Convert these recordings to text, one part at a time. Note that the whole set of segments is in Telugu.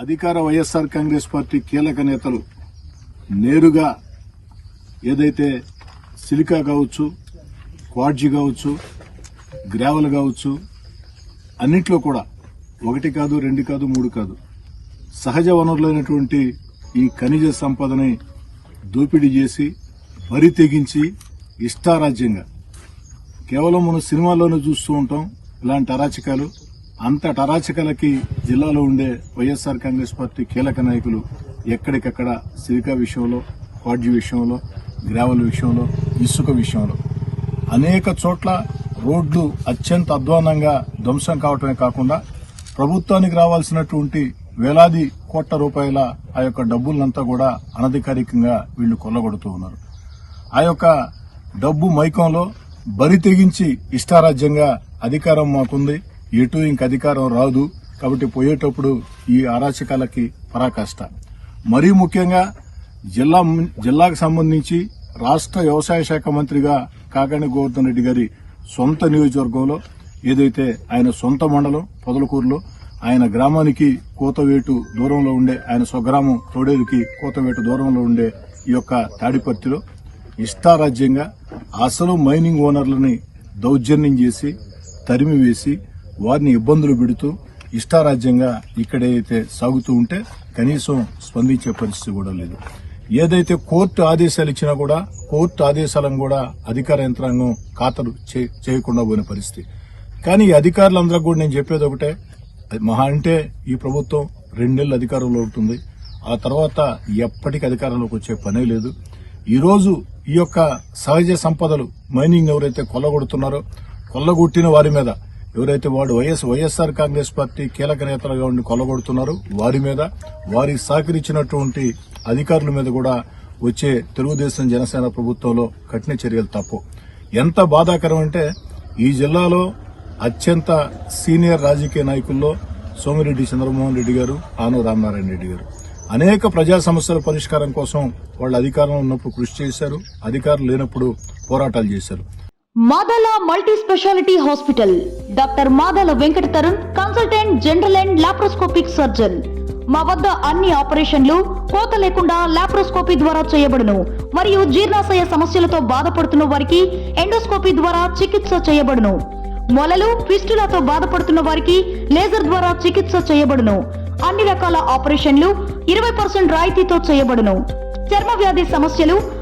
అధికార వైఎస్ఆర్ కాంగ్రెస్ పార్టీ కీలక నేతలు నేరుగా ఏదైతే సిలికా కావచ్చు క్వాడ్జి కావచ్చు గ్రావెల్ కావచ్చు అన్నిట్లో కూడా ఒకటి కాదు రెండు కాదు మూడు కాదు. సహజ వనరులైనటువంటి ఈ ఖనిజ సంపదని దోపిడీ చేసి వరి తెగించి ఇష్టారాజ్యంగా. కేవలం మనం సినిమాల్లోనే చూస్తూ ఉంటాం ఇలాంటి అరాచకాలు. అంత అరాచకాలకి జిల్లాలో ఉండే వైఎస్ఆర్ కాంగ్రెస్ పార్టీ కీలక నాయకులు ఎక్కడికక్కడ సిరికా విషయంలో క్వాడ్జి విషయంలో గ్రావెల్ విషయంలో ఇసుక విషయంలో. అనేక చోట్ల రోడ్లు అత్యంత అధ్వానంగా ధ్వంసం కావటమే కాకుండా ప్రభుత్వానికి రావాల్సినటువంటి వేలాది కోట్ల రూపాయల ఆ యొక్క డబ్బులంతా కూడా అనధికారికంగా వీళ్ళు కొల్లగొడుతూ ఉన్నారు. ఆ యొక్క డబ్బు మైకంలో బరి తెగించి ఇష్టారాజ్యంగా అధికారం మాకుంది. ఎటు ఇంక అధికారం రాదు కాబట్టి పోయేటప్పుడు ఈ అరాచకాలకి పరాకాష్ట. మరీ ముఖ్యంగా జిల్లా జిల్లాకు సంబంధించి రాష్ట్ర వ్యవసాయ శాఖ మంత్రిగా కాకాని గోవర్ధన్ రెడ్డి గారి సొంత నియోజకవర్గంలో ఏదైతే ఆయన సొంత మండలం పొదలకూరులో ఆయన గ్రామానికి కోతవేటు దూరంలో ఉండే ఆయన స్వగ్రామం తోడేరుకి కోతవేటు దూరంలో ఉండే ఈ యొక్క తాడిపర్తిలో ఇష్టారాజ్యంగా అసలు మైనింగ్ ఓనర్లని దౌర్జన్యం చేసి తరిమి వేసి వారిని ఇబ్బందులు పెడుతూ ఇష్టారాజ్యంగా ఇక్కడైతే సాగుతూ ఉంటే కనీసం స్పందించే పరిస్థితి కూడా లేదు. ఏదైతే కోర్టు ఆదేశాలు ఇచ్చినా కూడా కోర్టు ఆదేశాలను కూడా అధికార యంత్రాంగం ఖాతరు చే- చేయకుండా పోయిన పరిస్థితి. కానీ ఈ అధికారులందరూ కూడా నేను చెప్పేది ఒకటే అది మహా అంటే ఈ ప్రభుత్వం రెండేళ్ళు అధికారంలో ఉంటుంది. ఆ తర్వాత ఎప్పటికీ అధికారంలోకి వచ్చే పనే లేదు. ఈరోజు ఈ యొక్క సహజ సంపదలు మైనింగ్ ఎవరైతే కొల్లగొడుతున్నారో కొల్లగొట్టిన వారి మీద ఎవరైతే వాడు వైఎస్ వైఎస్ఆర్ కాంగ్రెస్ పార్టీ కీలక నేతలుగా ఉండి కొల్లగొడుతున్నారో వారి మీద వారి సహకరించినటువంటి అధికారుల మీద కూడా వచ్చే తెలుగుదేశం జనసేన ప్రభుత్వంలో కఠిన చర్యలు తప్పు. ఎంత బాధాకరం అంటే ఈ జిల్లాలో అత్యంత సీనియర్ రాజకీయ నాయకుల్లో సోమిరెడ్డి చంద్రమోహన్ రెడ్డి గారు ఆను రామనారాయణ రెడ్డి గారు. అనేక ప్రజా సమస్యల పరిష్కారం కోసం వాళ్ళు అధికారంలో ఉన్నప్పుడు కృషి చేశారు అధికారులు లేనప్పుడు పోరాటాలు చేశారు. Madala multi specialty hospital. Doctor Madala Venkata Tarun consultant general and laparoscopic surgeon. మా వద్ద అన్ని ఆపరేషన్లు కోత లేకుండా లాప్రోస్కోపీ ద్వారా చేయబడును. మరియు జీర్ణాశయ సమస్యలతో బాధపడుతున్న వారికి ఎండోస్కోపీ ద్వారా చికిత్స చేయబడును. మొలలు ఫిస్టులతో బాధపడుతున్న వారికి లేజర్ ద్వారా చికిత్స చేయబడును. అన్ని రకాల ఆపరేషన్లు ఇరవై పర్సెంట్ రాయితీతో చేయబడును. చర్మ వ్యాధి సమస్యలు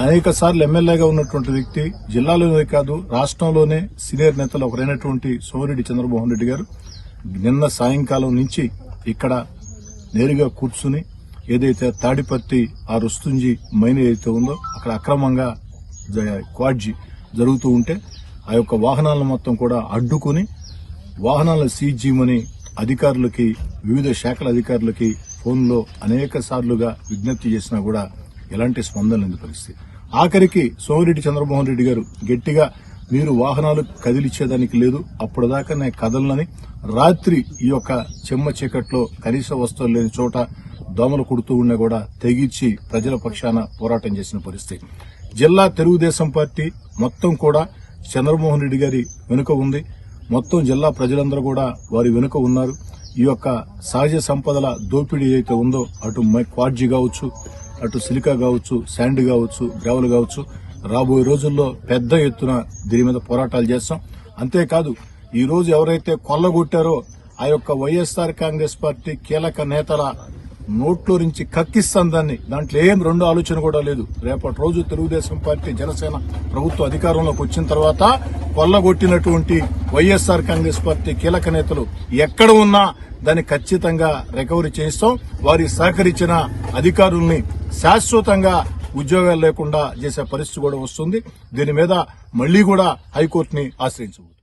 అనేక సార్లు ఎమ్మెల్యేగా ఉన్నటువంటి వ్యక్తి జిల్లాలోనే కాదు రాష్ట్రంలోనే సీనియర్ నేతలు ఒకరైనటువంటి సోమిరెడ్డి చంద్రమోహన్ రెడ్డి గారు నిన్న సాయంకాలం నుంచి ఇక్కడ నేరుగా కూర్చుని ఏదైతే తాడిపత్తి ఆ రుస్తుంజి మైన్ ఏదైతే ఉందో అక్కడ అక్రమంగా క్వాడ్జి జరుగుతూ ఉంటే ఆ యొక్క వాహనాలను మొత్తం కూడా అడ్డుకుని వాహనాలను సీజ్ చేయమని అధికారులకి వివిధ శాఖల అధికారులకి ఫోన్లో అనేక సార్లుగా విజ్ఞప్తి చేసినా కూడా ఎలాంటి స్పందన లేని పరిస్థితి. ఆఖరికి సోమిరెడ్డి చంద్రమోహన్ రెడ్డి గారు గట్టిగా మీరు వాహనాలు కదిలిచ్చేదానికి లేదు అప్పటిదాకా నేను కదలనని రాత్రి ఈ యొక్క చెమ్మ చీకట్లో కనీస వస్తువులు లేని చోట దోమలు కుడుతూ ఉన్నా కూడా తెగించి ప్రజల పక్షాన పోరాటం చేసిన పరిస్థితి. జిల్లా తెలుగుదేశం పార్టీ మొత్తం కూడా చంద్రమోహన్ రెడ్డి గారి వెనుక ఉంది. మొత్తం జిల్లా ప్రజలందరూ కూడా వారి వెనుక ఉన్నారు. ఈ యొక్క సహజ సంపదల దోపిడీ ఏదైతే ఉందో అటు మై- క్వాడ్జి కావచ్చు అటు సిలికా కావచ్చు శాండ్ కావచ్చు గ్రావెల్ కావచ్చు రాబోయే రోజుల్లో పెద్ద ఎత్తున దీని మీద పోరాటాలు చేస్తాం. అంతేకాదు ఈ రోజు ఎవరైతే కొల్లగొట్టారో ఆ యొక్క వైఎస్ఆర్ కాంగ్రెస్ పార్టీ కీలక నేతల నోట్లో నుంచి కక్కిస్తాం దాన్ని. దాంట్లో ఏం రెండో ఆలోచన కూడా లేదు. రేపటి రోజు తెలుగుదేశం పార్టీ జనసేన ప్రభుత్వ అధికారంలోకి వచ్చిన తర్వాత కొల్లగొట్టినటువంటి వైఎస్ఆర్ కాంగ్రెస్ పార్టీ కీలక నేతలు ఎక్కడ ఉన్నా దాన్ని ఖచ్చితంగా రికవరీ చేస్తాం వారి సహకరించిన అధికారుల్ని శాశ్వతంగా ఉద్యోగాలు లేకుండా చేసే పరిస్థితి కూడా వస్తుంది. దీని మీద మళ్ళీ కూడా హైకోర్టుని ఆశ్రయించవచ్చు.